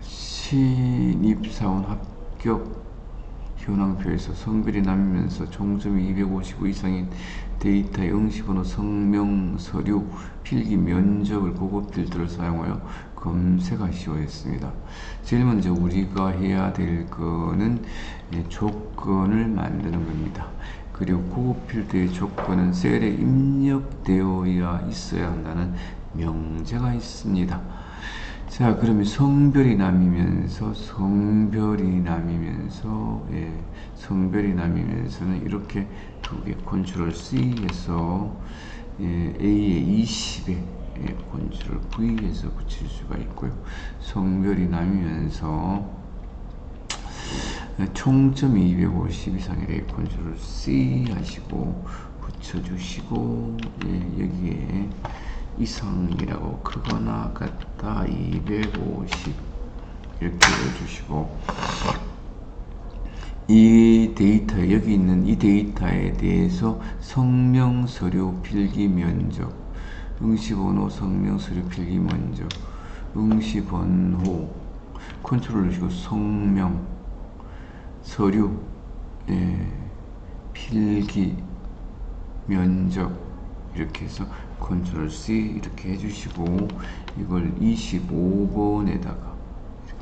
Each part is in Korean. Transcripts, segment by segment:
신입사원 합격 현황표에서 성별이 남이면서 총점이 255 이상인 데이터의 응시번호, 성명, 서류, 필기, 면접을 고급 필터를 사용하여 검색하시오 했습니다. 제일 먼저 우리가 해야 될 거는 예, 조건을 만드는 겁니다. 그리고 고급 필터의 조건은 셀에 입력되어야 있어야 한다는 명제가 있습니다. 자, 그러면 성별이 남이면서 성별이 남이면서 예, 성별이 남이면서는 이렇게 두 개 컨트롤 C에서 예, A에 20에 예, 컨트롤 V에서 붙일 수가 있고요. 성별이 남이면서 예, 총점이 250 이상이래 컨트롤 C 하시고 붙여주시고 예, 여기에 이상이라고 크거나 같다. 250 이렇게 해주시고 이 데이터 여기 있는 이 데이터에 대해서 성명 서류 필기 면접 응시번호 성명 서류 필기 면접 응시번호 컨트롤 누르시고 성명 서류 예, 필기 면접 이렇게 해서 컨트롤 C 이렇게 해주시고 이걸 25번에다가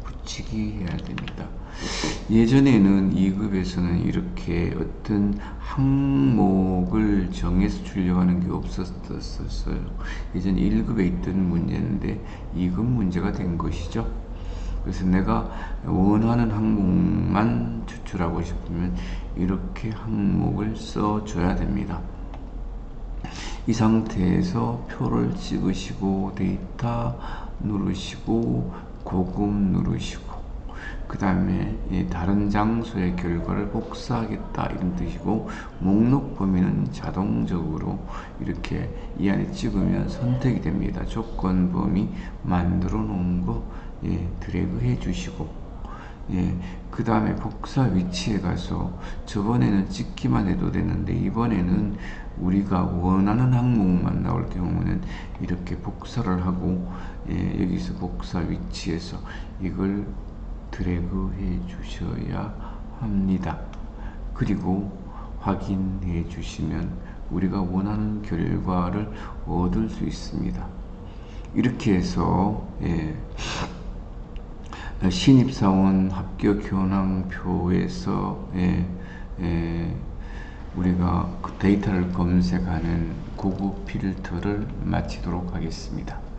붙이기 해야 됩니다. 예전에는 2급에서는 이렇게 어떤 항목을 정해서 출력하는 게 없었었어요. 예전 1급에 있던 문제인데 2급 문제가 된 것이죠. 그래서 내가 원하는 항목만 추출하고 싶으면 이렇게 항목을 써줘야 됩니다. 이 상태에서 표를 찍으시고 데이터 누르시고 고급 누르시고 그 다음에 다른 장소의 결과를 복사하겠다 이런 뜻이고 목록 범위는 자동적으로 이렇게 이 안에 찍으면 선택이 됩니다. 조건 범위 만들어 놓은 거 예, 드래그 해 주시고 예, 그 다음에 복사 위치에 가서 저번에는 찍기만 해도 됐는데 이번에는 우리가 원하는 항목만 나올 경우는 이렇게 복사를 하고 예, 여기서 복사 위치에서 이걸 드래그 해 주셔야 합니다. 그리고 확인해 주시면 우리가 원하는 결과를 얻을 수 있습니다. 이렇게 해서 예, 신입사원 합격 현황표에서 예, 예, 우리가 그 데이터를 검색하는 고급 필터를 마치도록 하겠습니다.